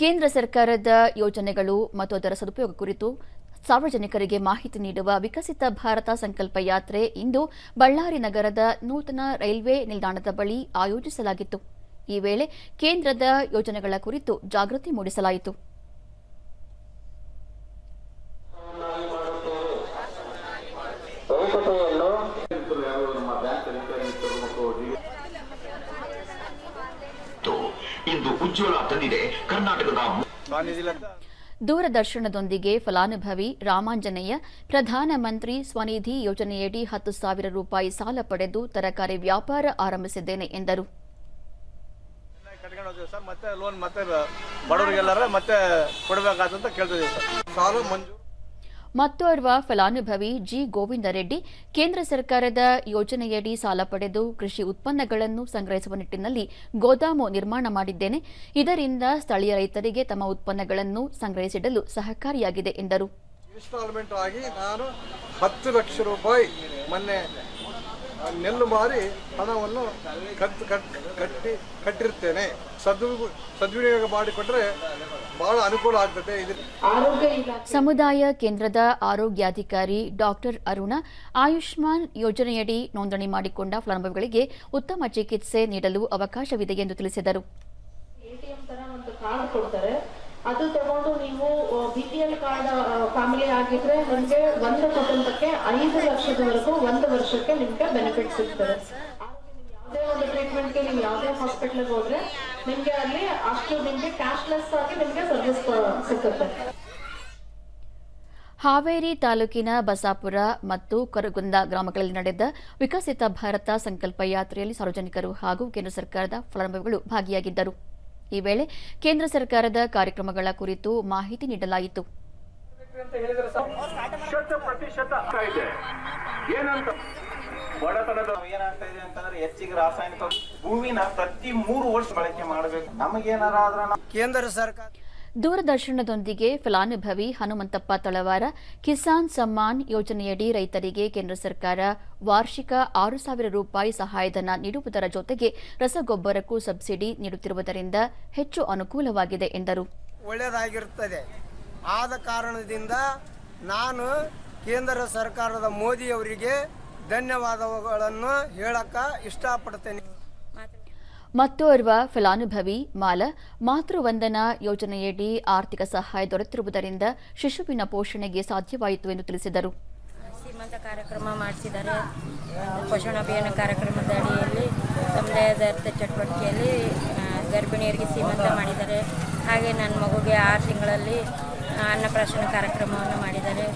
ಕೇಂದ್ರ ಸರ್ಕಾರದ ಯೋಜನೆಗಳು ಮತ್ತು ಅದರ ಸದುಪಯೋಗ ಕುರಿತು ಸಾರ್ವಜನಿಕರಿಗೆ ಮಾಹಿತಿ ನೀಡುವ ವಿಕಸಿತ ಭಾರತ ಸಂಕಲ್ಪ ಯಾತ್ರೆ ಇಂದು ಬಳ್ಳಾರಿ ನಗರದ ನೂತನ ರೈಲ್ವೆ ನಿಲ್ದಾಣದ ಬಳಿ ಆಯೋಜಿಸಲಾಗಿತ್ತು. ಈ ವೇಳೆ ಕೇಂದ್ರದ ಯೋಜನೆಗಳ ಕುರಿತು ಜಾಗೃತಿ ಮೂಡಿಸಲಾಯಿತು. ಇಂದು ಉಜ್ವಲ ತಂದಿದೆ ಕರ್ನಾಟಕದ ದೂರದರ್ಶನದೊಂದಿಗೆ ಫಲಾನುಭವಿ ರಾಮಾಂಜನೇಯ ಪ್ರಧಾನಮಂತ್ರಿ ಸ್ವನಿಧಿ ಯೋಜನೆಯಡಿ ಹತ್ತು ಸಾವಿರ ರೂಪಾಯಿ ಸಾಲ ಪಡೆದು ತರಕಾರಿ ವ್ಯಾಪಾರ ಆರಂಭಿಸಿದ್ದೇನೆ ಎಂದರು. ಕಟ್ಕೊಂಡು ಹೋಗ್ತೀವಿ ಸರ್. ಮತ್ತೆ ಲೋನ್ ಮತ್ತೆ ಬಡವರಿಗೆಲ್ಲರ ಮತ್ತೆ ಕೊಡಬೇಕಾದಂತ ಕೇಳ್ತಿದ್ದೀವಿ ಸರ್. ಸಾಲ ಮಂಜೂರು ಮತ್ತೋರ್ವ ಫಲಾನುಭವಿ ಜಿ ಗೋವಿಂದ ರೆಡ್ಡಿ ಕೇಂದ್ರ ಸರ್ಕಾರದ ಯೋಜನೆಯಡಿ ಸಾಲ ಪಡೆದು ಕೃಷಿ ಉತ್ಪನ್ನಗಳನ್ನು ಸಂಗ್ರಹಿಸುವ ನಿಟ್ಟಿನಲ್ಲಿ ಗೋದಾಮು ನಿರ್ಮಾಣ ಮಾಡಿದ್ದೇನೆ. ಇದರಿಂದ ಸ್ಥಳೀಯ ರೈತರಿಗೆ ತಮ್ಮ ಉತ್ಪನ್ನಗಳನ್ನು ಸಂಗ್ರಹಿಸಿಡಲು ಸಹಕಾರಿಯಾಗಿದೆ ಎಂದರು. ಇನ್ಸ್ಟಾಲ್ಮೆಂಟ್ ಆಗಿ ನಾನು ಲಕ್ಷ ರೂಪಾಯಿ ಮೊನ್ನೆ ನೆಲ್ಲು ಮಾರಿ ಹಣವನ್ನು ಕಟ್ ಕಟ್ ಕಟ್ಟಿ ಕಟ್ಟಿರ್ತೇನೆ. ಸದ್ ಸದ್ವಿನಿಯೋಗ ಮಾಡಿಕೊಟ್ರೆ ಬಹಳ ಅನುಕೂಲ ಆಗ್ತದೆ. ಇದು ಸಮುದಾಯ ಕೇಂದ್ರದ ಆರೋಗ್ಯಾಧಿಕಾರಿ ಡಾಕ್ಟರ್ ಅರುಣ ಆಯುಷ್ಮಾನ್ ಯೋಜನೆಯಡಿ ನೋಂದಣಿ ಮಾಡಿಕೊಂಡ ಫಲಾನುಭವಿಗಳಿಗೆ ಉತ್ತಮ ಚಿಕಿತ್ಸೆ ನೀಡಲು ಅವಕಾಶವಿದೆ ಎಂದು ತಿಳಿಸಿದರು. ಅದು ತಗೊಂಡು ನೀವು B P L card family ಆಗಿದ್ರೆ ನಿಮ್ಗೆ ಒಂದು ಕುಟುಂಬಕ್ಕೆ ಐದು ಲಕ್ಷದವರೆಗೂ ಒಂದು ವರ್ಷಕ್ಕೆ ನಿಮ್ಗೆ ಬೆನಿಫಿಟ್ ಸಿಗ್ತದೆ. ಯಾವುದೇ ಒಂದು ಟ್ರೀಟ್ಮೆಂಟ್ಗೆ ನೀವು ಯಾವುದೇ ಹಾಸ್ಪಿಟ್ಲಿಗೆ ಹೋದ್ರೆ ನಿಮ್ಗೆ ಅಲ್ಲಿ ಅಷ್ಟು ನಿಮ್ಗೆ ಕ್ಯಾಶ್ಲೆಸ್ ಆಗಿ ನಿಮ್ಗೆ ಸರ್ವಿಸ್ ಸಿಗುತ್ತೆ. ಹಾವೇರಿ ತಾಲೂಕಿನ ಬಸಾಪುರ ಮತ್ತು ಕರಗುಂದ ಗ್ರಾಮಗಳಲ್ಲಿ ನಡೆದ ವಿಕಸಿತ ಭಾರತ ಸಂಕಲ್ಪ ಯಾತ್ರೆಯಲ್ಲಿ ಸಾರ್ವಜನಿಕರು ಹಾಗೂ ಕೇಂದ್ರ ಸರ್ಕಾರದ ಫಲಾನುಭವಿಗಳು ಭಾಗಿಯಾಗಿದ್ದರು. ಈ ವೇಳೆ ಕೇಂದ್ರ ಸರ್ಕಾರದ ಕಾರ್ಯಕ್ರಮಗಳ ಕುರಿತು ಮಾಹಿತಿ ನೀಡಲಾಯಿತು. ಬಡತನದ ಏನಾಗ್ತಾ ಇದೆ ಅಂತಂದ್ರೆ ಹೆಚ್ಚಿಗೆ ರಾಸಾಯನಿಕ ಭೂಮಿನ ಪ್ರತಿ ಮೂರು ವರ್ಷ ಬಳಕೆ ಮಾಡಬೇಕು ನಮಗೇನಾರ ಆದ್ರೆ ಕೇಂದ್ರ ಸರ್ಕಾರ ದೂರದರ್ಶನದೊಂದಿಗೆ ಫಲಾನುಭವಿ ಹನುಮಂತಪ್ಪ ತಳವಾರ ಕಿಸಾನ್ ಸಮ್ಮಾನ್ ಯೋಜನೆಯಡಿ ರೈತರಿಗೆ ಕೇಂದ್ರ ಸರ್ಕಾರ ವಾರ್ಷಿಕ ಆರು ಸಾವಿರ ರೂಪಾಯಿ ಸಹಾಯಧನ ನೀಡುವುದರ ಜೊತೆಗೆ ರಸಗೊಬ್ಬರಕ್ಕೂ ಸಬ್ಸಿಡಿ ನೀಡುತ್ತಿರುವುದರಿಂದ ಹೆಚ್ಚು ಅನುಕೂಲವಾಗಿದೆ ಎಂದರು. ಒಳ್ಳೆಯದಾಗಿರುತ್ತದೆ ಆದ ಕಾರಣದಿಂದ ನಾನು ಕೇಂದ್ರ ಸರ್ಕಾರದ ಮೋದಿಯವರಿಗೆ ಧನ್ಯವಾದಗಳನ್ನು ಹೇಳಕ್ಕ ಇಷ್ಟಪಡ್ತೇನೆ. ಮತ್ತೋರ್ವ ಫಲಾನುಭವಿ ಮಾಲ ಮಾತೃವಂದನಾ ಯೋಜನೆಯಡಿ ಆರ್ಥಿಕ ಸಹಾಯ ದೊರೆತಿರುವುದರಿಂದ ಶಿಶುವಿನ ಪೋಷಣೆಗೆ ಸಾಧ್ಯವಾಯಿತು ಎಂದು ತಿಳಿಸಿದರು. ಶ್ರೀಮಂತ ಕಾರ್ಯಕ್ರಮ ಮಾಡಿಸಿದ್ದಾರೆ. ಪೋಷಣ ಅಭಿಯಾನ ಕಾರ್ಯಕ್ರಮದ ಅಡಿಯಲ್ಲಿ ಸಮುದಾಯದ ಚಟುವಟಿಕೆಯಲ್ಲಿ ಗರ್ಭಿಣಿಯರಿಗೆ ಸೀಮಂತ ಮಾಡಿದ್ದಾರೆ. ಹಾಗೆ ನನ್ನ ಮಗುಗೆ ಆರು ತಿಂಗಳಲ್ಲಿ ಅನ್ನಪ್ರಾಶನ ಕಾರ್ಯಕ್ರಮವನ್ನು ಮಾಡಿದ್ದಾರೆ.